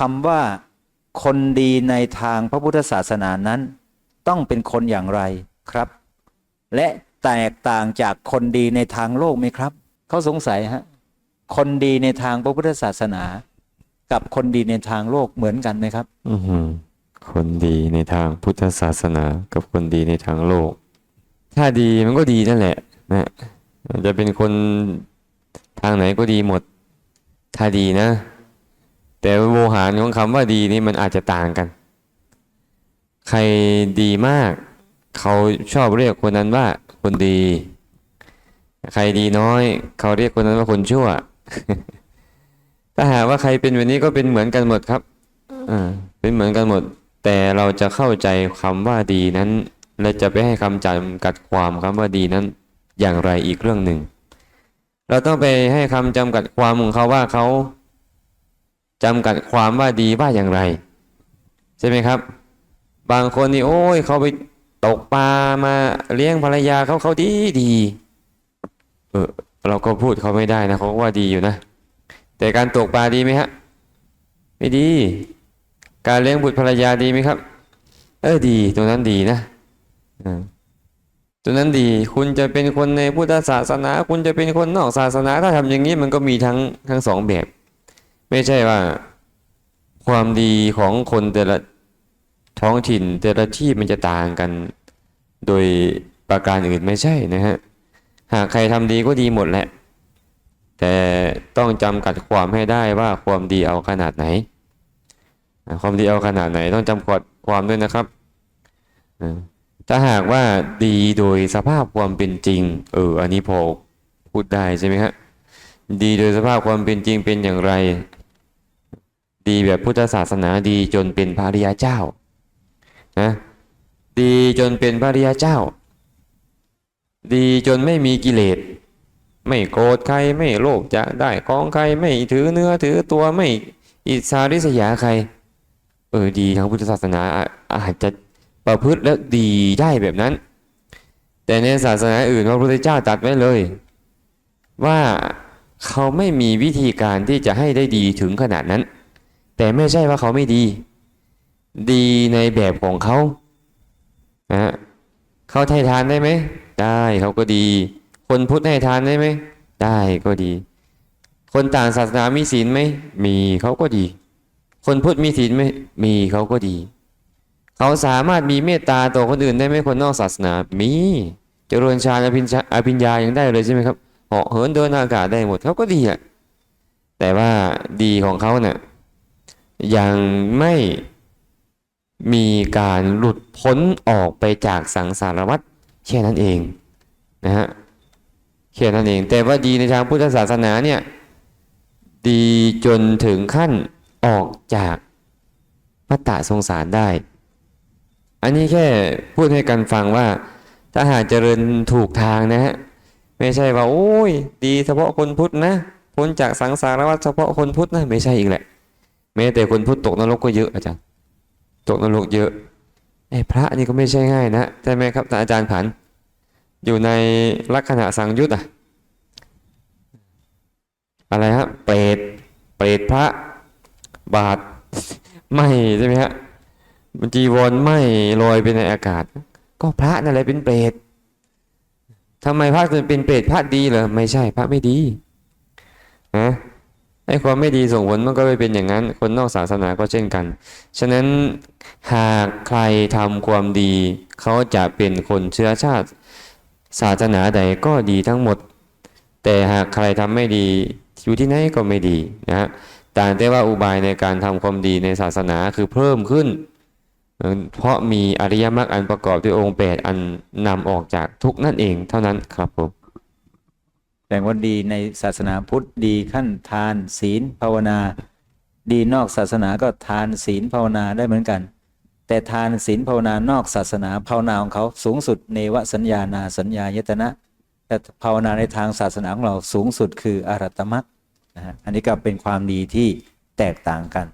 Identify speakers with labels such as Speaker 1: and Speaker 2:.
Speaker 1: คำว่า คนดีในทางพระพุทธศาสนานั้น ต้องเป็นคนอย่างไรครับ และแตกต่างจากคนดีในทางโลกไหมครับ เขาสงสัยฮะคนดีในทางพระพุทธศาสนา กับคนดีในทางโลกเหมือนกันไหมครับ
Speaker 2: อือหือคนดีในทางพุทธศาสนา กับคนดีในทางโลก ถ้าดีมันก็ดีนั่นแหละนะจะเป็นคนทางไหนก็ดีหมด ถ้าดีนะ แต่โวหารของคำว่าดีนี่มันอาจจะต่างกัน ใครดีมาก เขาชอบเรียกคนนั้นว่าคนดี ใครดีน้อย เขาเรียกคนนั้นว่าคนชั่ว ถ้าหากว่าใครเป็นแบบนี้ก็เป็นเหมือนกันหมดครับอ่าเป็นเหมือนกันหมด แต่เราจะเข้าใจคำว่าดีนั้น และจะไปให้คำจำกัดความคำว่าดีนั้น อย่างไรอีกเรื่องหนึ่ง เราต้องไปให้คำจำกัดความของเขาว่าเขา จำกัดความว่าดีว่าอย่างไร ใช่ไหมครับ บางคนนี่โอ้ยเขาไปตกปลามาเลี้ยงภรรยาเขาเขาดีดีเออเราก็พูดเขาไม่ได้นะเขาก็ว่าดีอยู่นะ แต่การตกปลาดีไหมฮะไม่ดี การเลี้ยงบุตรภรรยาดีไหมครับ เออดีตรงนั้นดีนะตรงนั้นดีคุณจะเป็นคนในพุทธศาสนา คุณจะเป็นคนนอกศาสนา ถ้าทำอย่างนี้มันก็มีทั้งทั้งสองแบบ ไม่ใช่ว่าความดีของคนแต่ละท้องถิ่นแต่ละที่มันจะต่างกัน โดยประการอื่นไม่ใช่นะฮะ หากใครทำดีก็ดีหมดแหละ แต่ต้องจำกัดความให้ได้ว่าความดีเอาขนาดไหน ความดีเอาขนาดไหน ต้องจำกัดความด้วยนะครับ ถ้าหากว่าดีโดยสภาพความเป็นจริง เออ อันนี้พอพูดได้ใช่ไหมฮะ ดีโดยสภาพความเป็นจริงเป็นอย่างไร ดีแบบพุทธศาสนาดีจนเป็นพระริยาเจ้านะดีจนเป็นพระริยาเจ้า ดีจนไม่มีกิเลส ไม่โกรธใครไม่โลภจะได้ของใครไม่ถือเนื้อถือตัวไม่อิจฉาริษยาใคร เออดีทางพุทธศาสนาอาจจะประพฤติและดีได้แบบนั้น แต่ในศาสนาอื่นพระพุทธเจ้าตัดไว้เลย ว่าเขาไม่มีวิธีการที่จะให้ได้ดีถึงขนาดนั้น แต่ไม่ใช่ว่าเขาไม่ดี ดีในแบบของเขานะเขาให้ทานได้ไหม ได้เขาก็ดี คนพุทธให้ทานได้ไหม ได้ก็ดี คนต่างศาสนามีศีลไหม มีเขาก็ดี คนพุทธมีศีลไหม มีเขาก็ดี เขาสามารถมีเมตตาต่อคนอื่นได้ไหมคนนอกศาสนา มีเจริญฌานอภิญญาอภิญญายังได้เลยใช่ไหมครับเหาะเหินเดินอากาศได้หมดเขาก็ดีอะแต่ว่าดีของเขาเนี่ย ยังไม่มีการหลุดพ้นออกไปจากสังสารวัฏแค่นั้นเองนะฮะแค่นั้นเอง แต่ว่าดีในทางพุทธศาสนาเนี่ยดีจนถึงขั้นออกจากวัฏฏะสงสารได้ อันนี้แค่พูดให้กันฟังว่า ถ้าหากเจริญถูกทางนะฮะไม่ใช่ว่า โอ้ย ดีเฉพาะคนพุทธนะพ้นจากสังสารวัฏเฉพาะคนพุทธนะไม่ใช่อีกแหละ แม้แต่คนพุทธตกนรกก็เยอะอาจารย์ตกนรกเยอะไอ้พระนี่ก็ไม่ใช่ง่ายนะใช่ไหมครับอาจารย์ผัน อยู่ในลักษณะสังยุตอะอะไรฮะเปรตเปรตพระบาทไหมใช่ไหมฮะมันจีวรไหมลอยไปในอากาศ ก็พระนั่นแหละเป็นเปรตทำไมพระถึงเป็นเปรตพระดีเหรอไม่ใช่พระไม่ดีนะ ไอ้ความไม่ดีส่งผลมันก็ไปเป็นอย่างนั้น คนนอกศาสนาก็เช่นกัน ฉะนั้นหากใครทำความดี เขาจะเป็นคนเชื้อชาติ ศาสนาใดก็ดีทั้งหมด แต่หากใครทำไม่ดีอยู่ที่ไหนก็ไม่ดีนะฮะต่างแต่ว่าอุบายในการทำความดีในศาสนาคือเพิ่มขึ้น เพราะมีอริยมรรคอันประกอบด้วยองค์แปดอันนำออกจากทุกนั่นเองเท่านั้นครับผม
Speaker 1: แต่ว่าดีในศาสนาพุทธดีขั้นทานศีลภาวนา ดีนอกศาสนาก็ทานศีลภาวนาได้เหมือนกัน แต่ทานศีลภาวนานอกศาสนาภาวนาของเขาสูงสุดเนวสัญญานาสัญญายตนะ แต่ภาวนาในทางศาสนาของเราสูงสุดคืออรัตตมรรคนะฮะอันนี้ก็เป็นความดีที่แตกต่างกัน